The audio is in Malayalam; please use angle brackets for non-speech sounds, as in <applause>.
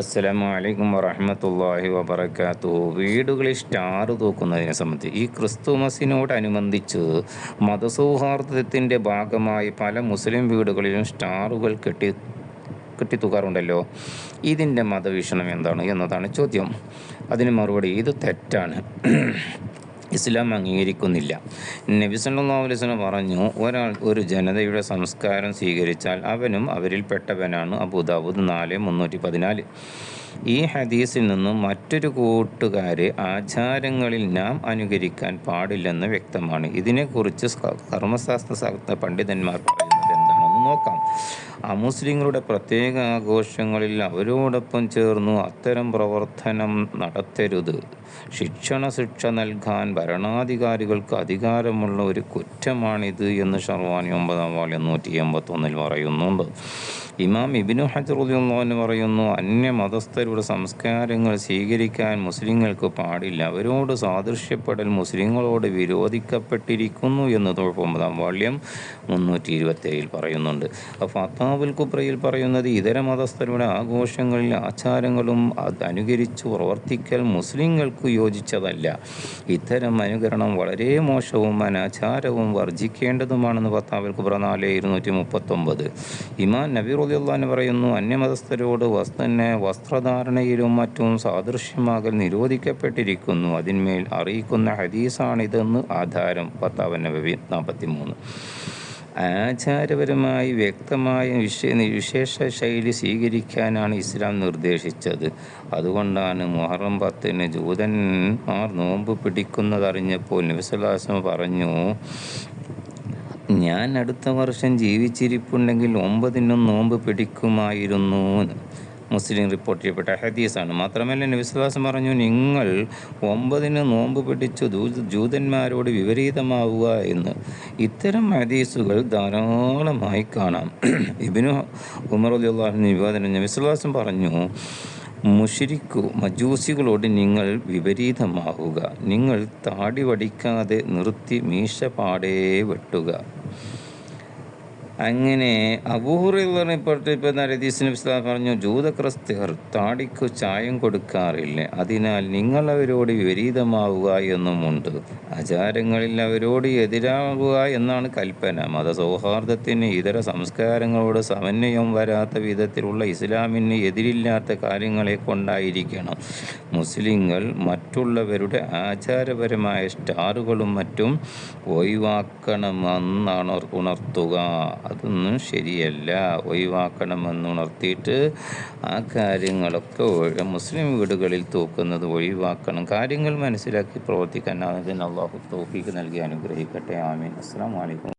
അസ്സലാമു അലൈക്കും വറഹമത്തല്ലാഹി വബർക്കാത്തു വീടുകളിൽ സ്റ്റാർ തൂക്കുന്നതിനെ സംബന്ധിച്ച് ഈ ക്രിസ്തുമസിനോടനുബന്ധിച്ച് മതസൗഹാർദ്ദത്തിന്റെ ഭാഗമായി പല മുസ്ലിം വീടുകളിലും സ്റ്റാറുകൾ കെട്ടി കെട്ടിത്തൂക്കാറുണ്ടല്ലോ ഇതിന്റെ മതവീക്ഷണം എന്താണ് എന്നതാണ് ചോദ്യം. അതിന് മറുപടി ഇത് തെറ്റാണ്. ഇസ്ലാം അംഗീകരിക്കുന്നില്ല. നബി സല്ലല്ലാഹു അലൈഹി പറഞ്ഞു ഒരാൾ ഒരു ജനതയുടെ സംസ്കാരം സ്വീകരിച്ചാൽ അവനും അവരിൽപ്പെട്ടവനാണ് അബുദാബുദ് നാല് മുന്നൂറ്റി പതിനാല് ഈ ഹദീസിൽ നിന്നും മറ്റൊരു കൂട്ടുകാരെ ആചാരങ്ങളിൽ നാം അനുകരിക്കാൻ പാടില്ലെന്ന് വ്യക്തമാണ്. ഇതിനെക്കുറിച്ച് കർമ്മശാസ്ത്ര പണ്ഡിതന്മാർ എന്താണെന്ന് നോക്കാം. അമുസ്ലിങ്ങളുടെ പ്രത്യേക ആഘോഷങ്ങളിൽ അവരോടൊപ്പം ചേർന്നു അത്തരം പ്രവർത്തനം നടത്തരുത്. ശിക്ഷണ ശിക്ഷ നൽകാൻ ഭരണാധികാരികൾക്ക് അധികാരമുള്ള ഒരു കുറ്റമാണിത് എന്ന് ഷർവാനി ഒമ്പതാം വാളി നൂറ്റി എൺപത്തൊന്നിൽ പറയുന്നുണ്ട്. ഇമാം ഇബിനു ഹജറുദ്ദീൻ പറയുന്നു അന്യ മതസ്ഥരുടെ സംസ്കാരങ്ങൾ സ്വീകരിക്കാൻ മുസ്ലിങ്ങൾക്ക് പാടില്ല. അവരോട് സാദൃശ്യപ്പെടൽ മുസ്ലിങ്ങളോട് വിരോധിക്കപ്പെട്ടിരിക്കുന്നു എന്ന് ഒമ്പതാം വാള്യം മുന്നൂറ്റി ഇരുപത്തേഴിൽ പറയുന്നുണ്ട്. ഫത്താബുൽ കുബ്രയിൽ പറയുന്നത് ഇതര മതസ്ഥരുടെ ആഘോഷങ്ങളിൽ ആചാരങ്ങളും അനുകരിച്ച് പ്രവർത്തിക്കൽ മുസ്ലിങ്ങൾക്ക് യോജിച്ചതല്ല. ഇത്തരം അനുകരണം വളരെ മോശവും അനാചാരവും വർജിക്കേണ്ടതുമാണെന്ന് ഫത്താബുൽ കുബ്ര നാല് ഇരുന്നൂറ്റി മുപ്പത്തൊമ്പത് ഇമാൻ നബീർ പറയുന്നു അന്യമതസ്ഥരോട് വസ്തുന്നെ വസ്ത്രധാരണയിലും മറ്റും സാദൃശ്യമാകൽ നിരോധിക്കപ്പെട്ടിരിക്കുന്നു. അതിന്മേൽ അറിയിക്കുന്ന ഹദീസാണിതെന്ന് ആധാരം. പത്താവൻ നബി നാൽപ്പത്തി മൂന്ന് ആചാരപരമായി വ്യക്തമായ വിശേ വിശേഷ ശൈലി സ്വീകരിക്കാനാണ് ഇസ്ലാം നിർദ്ദേശിച്ചത്. അതുകൊണ്ടാണ് മുഹറം പത്തിന് ജൂതന്മാർ നോമ്പ് പിടിക്കുന്നതറിഞ്ഞപ്പോൾ നബിസ്വലാസ്മ പറഞ്ഞു ഞാൻ അടുത്ത വർഷം ജീവിച്ചിരിപ്പുണ്ടെങ്കിൽ ഒമ്പതിനും നോമ്പ് പിടിക്കുമായിരുന്നു. മുസ്ലിം റിപ്പോർട്ട് ചെയ്യപ്പെട്ട ഹദീസാണ്. മാത്രമല്ല വിശ്വാസം പറഞ്ഞു നിങ്ങൾ ഒമ്പതിന് നോമ്പ് പിടിച്ചു ജൂതന്മാരോട് വിപരീതമാവുക എന്ന്. ഇത്തരം ഹദീസുകൾ ധാരാളമായി കാണാം. <clears throat> ഇബിനു ഉമർ അള്ളാഹു നിവേദനം വിശ്വാസം പറഞ്ഞു മുഷിരിക്കു മജൂസികളോട് നിങ്ങൾ വിപരീതമാവുക. നിങ്ങൾ താടി വടിക്കാതെ നിർത്തി മീശ പാടേ വെട്ടുക. അങ്ങനെ അബൂഹുറിൽപ്പെട്ട് ഇപ്പം നരദീസിന് വിസ്ലാം പറഞ്ഞു ജൂതക്രിസ്ത്യർ താടിക്ക് ചായം കൊടുക്കാറില്ല. അതിനാൽ നിങ്ങൾ അവരോട് വിപരീതമാവുക എന്നുമുണ്ട്. ആചാരങ്ങളിൽ അവരോട് എതിരാകുക എന്നാണ് കൽപ്പന. മതസൗഹാർദ്ദത്തിന് ഇതര സംസ്കാരങ്ങളോട് സമന്വയം വരാത്ത വിധത്തിലുള്ള ഇസ്ലാമിന് എതിരില്ലാത്ത കാര്യങ്ങളെ കൊണ്ടായിരിക്കണം. മുസ്ലിങ്ങൾ മറ്റുള്ളവരുടെ ആചാരപരമായ സ്റ്റാറുകളും മറ്റും ഒഴിവാക്കണമെന്നാണ് ഉണർത്തുക. അതൊന്നും ശരിയല്ല. ഒഴിവാക്കണമെന്നുണർത്തിയിട്ട് ആ കാര്യങ്ങളൊക്കെ മുസ്ലിം വീടുകളിൽ തൂക്കുന്നത് ഒഴിവാക്കണം. കാര്യങ്ങൾ മനസ്സിലാക്കി പ്രവർത്തിക്കാൻ അതിന് അള്ളാഹു തോഫിക്ക് നൽകി അനുഗ്രഹിക്കട്ടെ. ആമീൻ. അസ്സാം വലൈക്കും